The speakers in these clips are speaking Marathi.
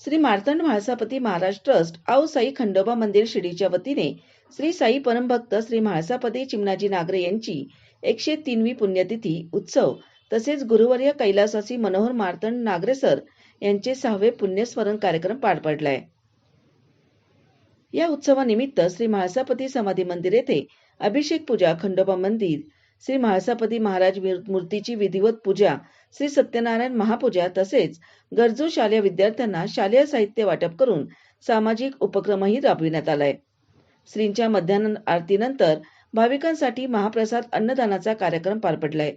श्री मार्तंड म्हाळसापती महाराज ट्रस्ट आऊ साई खंडोबा मंदिर शिर्डीच्या वतीने श्री साई परमभक्त श्री म्हाळसापती चिमणाजी नागरे यांची एकशे तीनवी पुण्यतिथी उत्सव तसेच गुरुवर्य कैलासासी मनोहर मार्तंड नागरे सर यांचे सहावे पुण्यस्मरण कार्यक्रम पार पडलाय. या उत्सवानिमित्त श्री म्हाळसापती समाधी मंदिर येथे अभिषेक पूजा खंडोबा मंदिर श्री म्हाळसापती महाराज मूर्तीची विधिवत पूजा श्री सत्यनारायण महापूजा तसेच गरजू शालेय विद्यार्थ्यांना शालेय साहित्य वाटप करून सामाजिक उपक्रमही राबविण्यात आलाय. श्रींच्या मध्यान्ह आरतीनंतर भाविकांसाठी महाप्रसाद अन्नदानाचा कार्यक्रम पार पडलाय.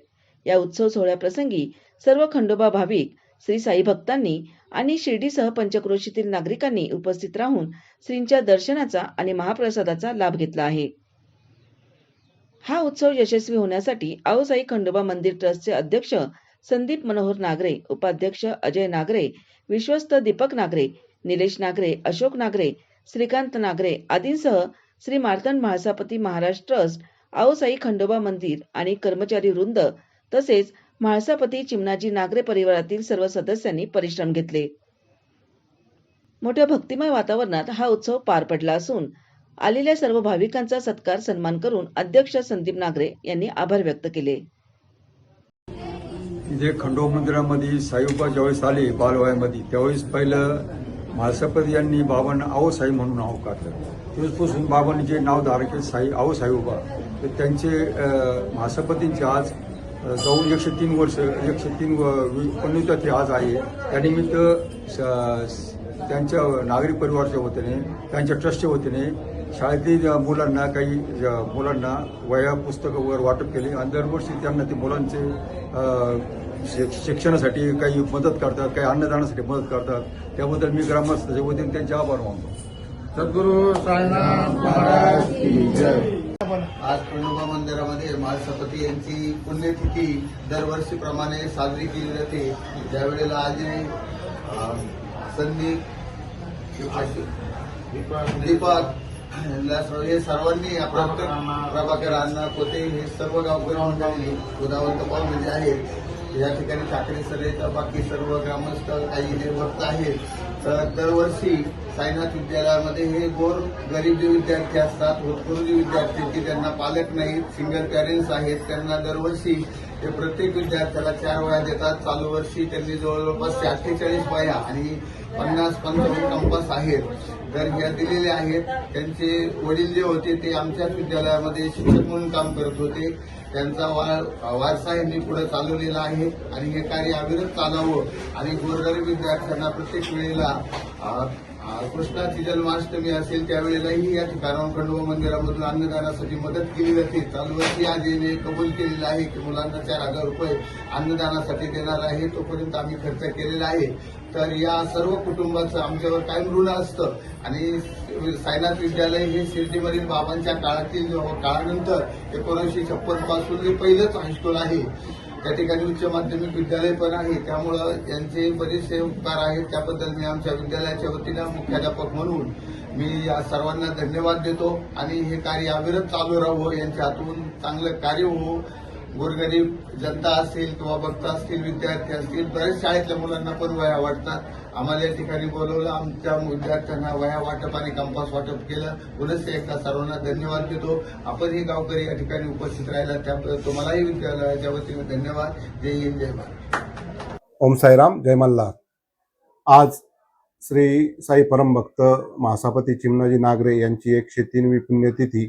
या उत्सव सोहळ्याप्रसंगी सर्व खंडोबा भाविक श्री साई भक्तांनी आणि शिर्डीसह पंचक्रोशीतील नागरिकांनी उपस्थित राहून श्रींच्या दर्शनाचा आणि महाप्रसादाचा लाभ घेतला आहे. हा उत्सव यशस्वी होण्यासाठी आऊसाई खंडोबा मंदिर ट्रस्टचे अध्यक्ष संदीप मनोहर नागरे उपाध्यक्ष अजय नागरे विश्वस्त दीपक नागरे निलेश नागरे अशोक नागरे श्रीकांत नागरे आदींसह श्री मार्तंड म्हाळसापती महाराज ट्रस्ट आऊसाई खंडोबा मंदिर आणि कर्मचारी वृंद तसेच म्हाळसापती चिमणाजी नागरे परिवारातील सर्व सदस्यांनी परिश्रम घेतले. मोठ्या भक्तिमय वातावरणात हा उत्सव पार पडला असून आलेल्या सर्व भाविकांचा सत्कार सन्मान करून अध्यक्ष संदीप नागरे यांनी आभार व्यक्त केले. जे खंडो मंदिरामध्ये साईबाबा ज्यावेळेस आले बालवायामध्ये त्यावेळेस पहिलं म्हाळसापती यांनी बाबांना आओ साई म्हणून नाव काढलं. तेव्हापासून बाबांनी जे नाव धारण केलं साई आओ साईबाबा तर त्यांचे अं, म्हाळसापतींचे आज जाऊन एकशे तीन वर्ष एकशे तीन पुण्यतिथी आज आहे. त्यानिमित्त त्यांच्या नागरिक परिवारच्या वतीने त्यांच्या ट्रस्टच्या वतीने शाळेतील मुलांना काही मुलांना वया पुस्तकं वगैरे वाटप केले आणि दरवर्षी त्यांना ते मुलांचे शिक्षणासाठी काही मदत करतात काही अन्नदानासाठी मदत करतात. त्याबद्दल मी ग्रामस्थाच्या वतीने त्यांचे आभार मानतो. सद्गुरू साईनाथ आज खंडोबा मंदिरामध्ये महासपती यांची पुण्यतिथी दरवर्षीप्रमाणे साजरी केली जाते. ज्यावेळेला आज संदीप दीपक हे सर्वांनी आपल्या प्रभाकर अण्णा कोते हे सर्व गावकरी मंडळी उदावंत पाहुणे जे आहेत. या ठिकाणी ठाकरे सर आहेत बाकी सर्व ग्रामस्थ काही जे भक्त आहेत. तर दरवर्षी साईनाथ विद्यालयामध्ये हे गोर गरीब जे विद्यार्थी असतात होतकरू जे विद्यार्थी की त्यांना पालक नाहीत सिंगल पॅरेंट्स आहेत. त्यांना दरवर्षी ते प्रत्येक विद्यार्थ्याला चार वया देतात. चालू वर्षी त्यांनी जवळपास अठ्ठेचाळीस वया आणि पन्नास पंचावन्न कंपास आहेत. तर ह्या दिलेल्या आहेत त्यांचे वडील जे होते ते आमच्याच विद्यालयामध्ये शिक्षक म्हणून काम करत होते. त्यांचा वा- वारसा यांनी पुढे चालवलेला आहे आणि हे कार्य अविरत चालावं आणि गोरगरीब विद्यार्थ्यांना प्रत्येक वेळेला कृष्णाची जन्माष्टमी असेल त्यावेळेलाही या ठिकाणाहून खंडोबा मंदिरामधून अन्नदानासाठी मदत केली जाते. चालू वर्षी आज याने कबूल केलेलं आहे की मुलांना चार हजार रुपये अन्नदानासाठी देणार आहे. तोपर्यंत आम्ही खर्च केलेला आहे. तर या सर्व कुटुंबाचं आमच्यावर कायम ऋण असतं. आणि साईनाथ विद्यालय हे शिर्डीमधील बाबांच्या काळातील काळानंतर एकोणीसशे छप्पनपासून हे पहिलंच हायस्कूल आहे. त्या ठिकाणी उच्च माध्यमिक विद्यालय पण आहे. त्यामुळं यांचे बरेचसे उपकार आहेत. त्याबद्दल मी आमच्या विद्यालयाच्या वतीनं मुख्याध्यापक म्हणून मी या सर्वांना धन्यवाद देतो. आणि हे कार्य अविरत चालू राहावं यांच्या हातून चांगलं कार्य होवो गोरगरीब जनता असतील किंवा भक्त असतील विद्यार्थी असतील बऱ्याच शाळेतल्या मुलांना पण वया वाटतात. आम्हाला या ठिकाणी बोलवलं आमच्या विद्यार्थ्यांना वया वाटप आणि कंपास वाटप केलं. पुनश्च एकदा सर्वांना धन्यवाद देतो. आपण ही गावकरी या ठिकाणी उपस्थित राहिला त्याबद्दल तुम्हालाही विद्यालयाच्या वतीने धन्यवाद. जय हिंद जय भारत. ओम साईराम जय मल्हार. आज श्री साई परमभक्त महासापती चिमणाजी नागरे यांची एकशे तीनवी पुण्यतिथी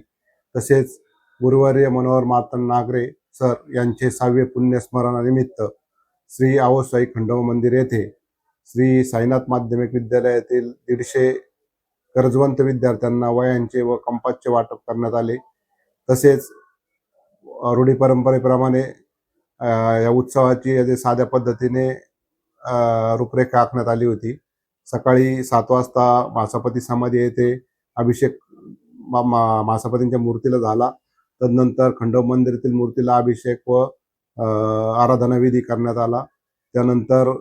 तसेच गुरुवार्य मनोहर मातन नागरे सर यांचे सहावे पुण्यस्मरणानिमित्त श्री आवसाई खंडोबा मंदिर येथे श्री साईनाथ माध्यमिक विद्यालयातील दीडशे गरजवंत विद्यार्थ्यांना वयांचे व कंपासचे वाटप करण्यात आले. तसेच रूढी परंपरेप्रमाणे या उत्सवाची साध्या पद्धतीने रूपरेखा आखण्यात आली होती. सकाळी सात वाजता मासापती समाधी येथे अभिषेक मा- मा- मासापतींच्या मूर्तीला झाला. तदनंतर खंडोबा मंदिरातील मूर्तीला अभिषेक व आराधनाविधी करण्यात आला. त्यानंतर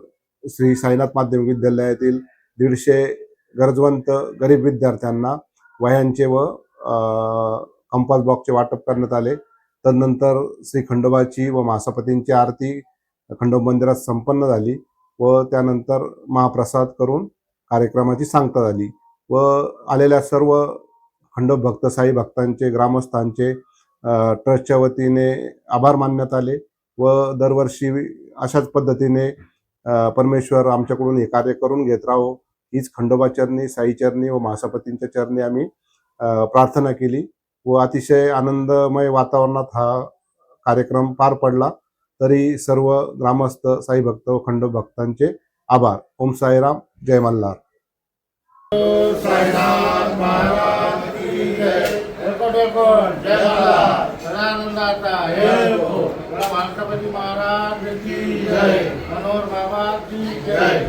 श्री साईनाथ माध्यमिक विद्यालयातील दीडशे गरजवंत गरीब विद्यार्थ्यांना वह्यांचे व कंपास बॉक्सचे वाटप करण्यात आले. तदनंतर श्री खंडोबाची व मासापतींची आरती खंडोब मंदिरात संपन्न झाली व त्यानंतर महाप्रसाद करून कार्यक्रमाची सांगता झाली व आलेल्या सर्व खंडोब साई भक्तांचे ग्रामस्थांचे ट्रस्टच्या वतीने आभार मानण्यात आले व दरवर्षी अशाच पद्धतीने परमेश्वर आमच्याकडून हे कार्य करून घेत राहो. हीच खंडोबा चरणी साई चरणी व महासापतींच्या चरणी आम्ही प्रार्थना केली व अतिशय आनंदमय वातावरणात हा कार्यक्रम पार पडला. तरी सर्व ग्रामस्थ साई भक्त व खंडोभक्तांचे आभार. ओम साईराम. जय मल्हार. माता हे हो. महाराज की जय. मनोहर बाबा की जय.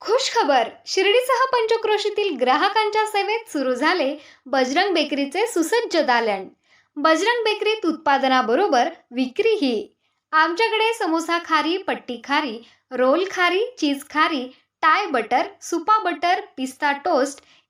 खुश खबर शिर्डीसह पंचक्रोशीतील ग्राहकांच्या सेवेत सुरू झाले बजरंग बेकरीचे सुसज्ज दालन. बजरंग बेकरीत उत्पादनाबरोबर विक्रीही. आमच्याकडे समोसा खारी पट्टी खारी रोल खारी चीज खारी टाय बटर सुपा बटर पिस्ता toast